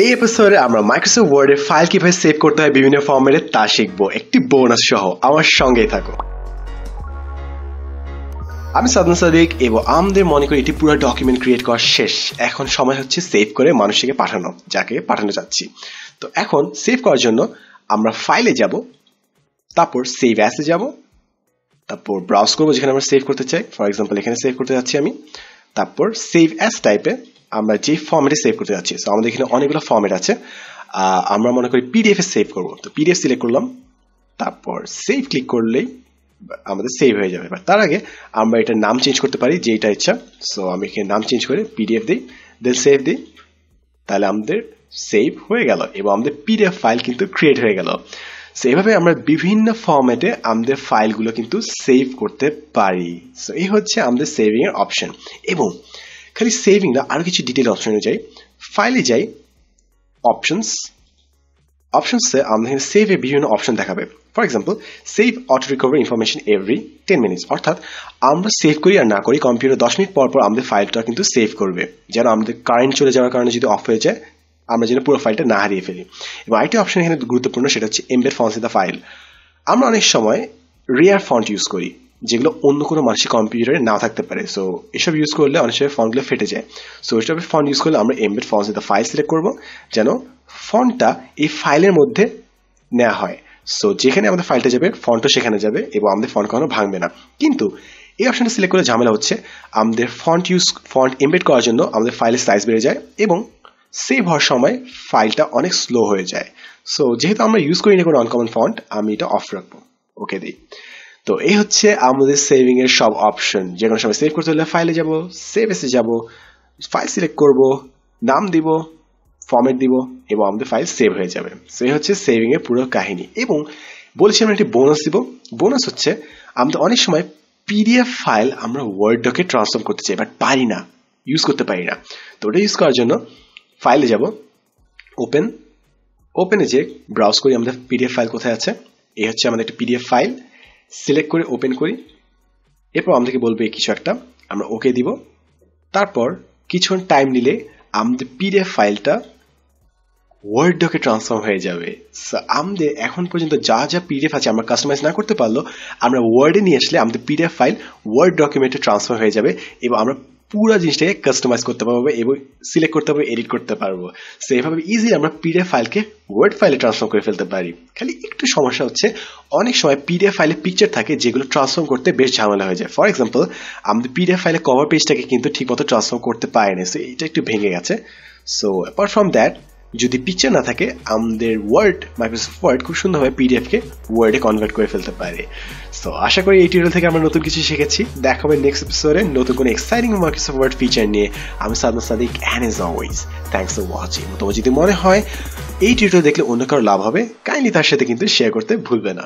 এই এপিসোডে আমরা মাইক্রোসফট ওয়ার্ডে ফাইল কীভাবে সেভ করতে হয় বিভিন্ন ফরম্যাটে তা শিখব। একটি বোনাস সহ। আমার সঙ্গেই থাকো। আমি সাদনা সাদিক এবং আমাদের মনে করি এটি পুরো ডকুমেন্ট ক্রিয়েট করা শেষ। এখন সময় হচ্ছে সেভ করে মানুষকে পাঠানো, যাকে পাঠানো যাচ্ছি। তো এখন সেভ করার জন্য আমরা ফাইলে যাব, তারপর সেভ অ্যাসে যাব, তারপর ব্রাউজ করব যেখানে আমরা সেভ করতে চাই। ফর এক্সাম্পল এখানে সেভ করতে যাচ্ছি আমি। তারপর সেভ অ্যাস টাইপে আমরা যে ফর্মেটে সেভ করতে যাচ্ছি সো আমাদের এখানে অনেকগুলো ফর্মেট আছে আমরা মনে করি পিডিএফ এ সেভ করব। তো পিডিএফ সিলেক্ট করলাম, তারপর সেভ ক্লিক করলেই আমাদের সেভ হয়ে যাবে। বাট তার আগে আমরা এটার নাম চেঞ্জ করতে পারি যেটা ইচ্ছা। সো আমি এখানে নাম চেঞ্জ করে পিডিএফ দিই দেন সেভ দিই, তাহলে আমাদের সেভ হয়ে গেল এবং আমাদের পিডিএফ ফাইল কিন্তু ক্রিয়েট হয়ে গেল। সো এভাবে আমরা বিভিন্ন ফরম্যাটে আমাদের ফাইলগুলো কিন্তু সেভ করতে পারি। সো এই হচ্ছে আমাদের সেভিং এর অপশন এবং খালি সেভিং না, আরও কিছু ডিটেল অপশনে যাই। ফাইলে যাই অপশনস অপশনসে আমাদের এখানে সেভ বিভিন্ন অপশন দেখাবে। For example save auto recover information every ten minutes অর্থাৎ আমরা সেভ করি আর না করি কম্পিউটার দশ মিনিট পর পর আমাদের ফাইলটা কিন্তু সেভ করবে। যেন আমাদের কারেন্ট চলে যাওয়ার কারণে যদি অফ হয়ে যায়, আমরা যেন পুরো ফাইলটা না হারিয়ে ফেলি। এবং আরেকটি অপশন এখানে গুরুত্বপূর্ণ, সেটা হচ্ছে embed fonts in the file আমরা অনেক সময় রেয়ার ফন্ট ইউজ করি। যেগুলো অন্য কোনো মানুষের কম্পিউটারে না থাকতে পারে। সো এসব ইউজ করলে অনেক সময় ফন্টগুলো ফেটে যায়। সো এসব ফন্ট ইউজ করলে আমরা embed in the file select করব, যেন ফন্টটা এই ফাইলের মধ্যে নেওয়া হয়। সো যেখানে আমাদের ফাইলটা যাবে ফন্টও সেখানে যাবে এবং আমাদের ফন্ট কখনো ভাঙবে না। কিন্তু, এই অপশনটা সিলেক্ট করলে ঝামেলা হচ্ছে। আমাদের ফন্ট ইউজ ফন্ট এমবেড করার জন্য আমাদের ফাইলের সাইজ বেড়ে যায় এবং সেভ হওয়ার সময় ফাইলটা অনেক স্লো হয়ে যায়। সো যেহেতু আমরা ইউজ করি না কোনো আনকমন ফন্ট আমি এটা অফ রাখব। ওকে দিই। তো এই হচ্ছে আমাদের সেভিং এর সব অপশন যে কোনো সময় সেভ করতে হলে ফাইলে যাব সেভ এসে যাব ফাইল সিলেক্ট করব, নাম দিব ফর্মেট দিব, এবং আমাদের ফাইল সেভ হয়ে যাবে। সো এই হচ্ছে সেভিং এর পুরো কাহিনী। এবং বলছি আমরা একটি বোনাস দিব। বোনাস হচ্ছে আমরা অনেক সময় পিডিএফ ফাইল আমরা ওয়ার্ড ডকে ট্রান্সফর্ম করতে চাই বাট পারি না ইউজ করতে পারি না। তো ওটা ইউজ করার জন্য ফাইলে যাব ওপেন ওপেনে যে ব্রাউজ করি আমাদের পিডিএফ ফাইল কোথায় আছে। এই হচ্ছে আমাদের একটা পিডিএফ ফাইল সিলেক্ট করে ওপেন করি। এরপর আমাদেরকে বলবে কিছু একটা, আমরা ওকে দিব। তারপর কিছুক্ষণ টাইম নিলে আমাদের পিডিএফ ফাইলটা ওয়ার্ড ডকে ট্রান্সফর্ম হয়ে যাবে। আমাদের এখন পর্যন্ত যা যা পিডিএফ আছে আমরা কাস্টমাইজ না করতে পারল আমরা ওয়ার্ডে নিয়ে আসলে আমাদের পিডিএফ ফাইল ওয়ার্ড ডকুমেন্টে ট্রান্সফার হয়ে যাবে এবং আমরা পুরো জিনিসটাকে কাস্টমাইজ করতে পারব এবং সিলেক্ট করতে পারব এডিট করতে পারব। সো এভাবে ইজিলি আমরা পিডিএফ ফাইলকে ওয়ার্ড ফাইলে ট্রান্সফর্ম করে ফেলতে পারি। খালি একটু সমস্যা হচ্ছে, অনেক সময় পিডিএফ ফাইলে পিকচার থাকে যেগুলো ট্রান্সফর্ম করতে বেশ ঝামেলা হয়ে যায়। ফর এক্সাম্পল আমাদের পিডিএফ ফাইলে কভার পেজটাকে কিন্তু ঠিকমতো ট্রান্সফর্ম করতে পারেনি সো এটা একটু ভেঙে গেছে। সো অ্যাপার্ট ফ্রম দ্যাট যদি পিকচার না থাকে, আমাদের ওয়ার্ড মাইক্রোসফট ওয়ার্ড খুব সুন্দরভাবে পিডিএফকে ওয়ার্ডে কনভার্ট করে ফেলতে পারে। সো আশা করি এই টিউটোরিয়াল থেকে আমরা নতুন কিছু শিখেছি। দেখা হবে নেক্সট এপিসোডে নতুন কোনো এক্সাইটিং মাইক্রোসফট ওয়ার্ড ফিচার নিয়ে। আমি Sadna Sadiq and as always thanks for watching তোমার যদি মনে হয়, এই টিউটোরিয়াল দেখলে অন্য কারও লাভ হবে কাইন্ডলি তার সাথে কিন্তু শেয়ার করতে ভুলবে না।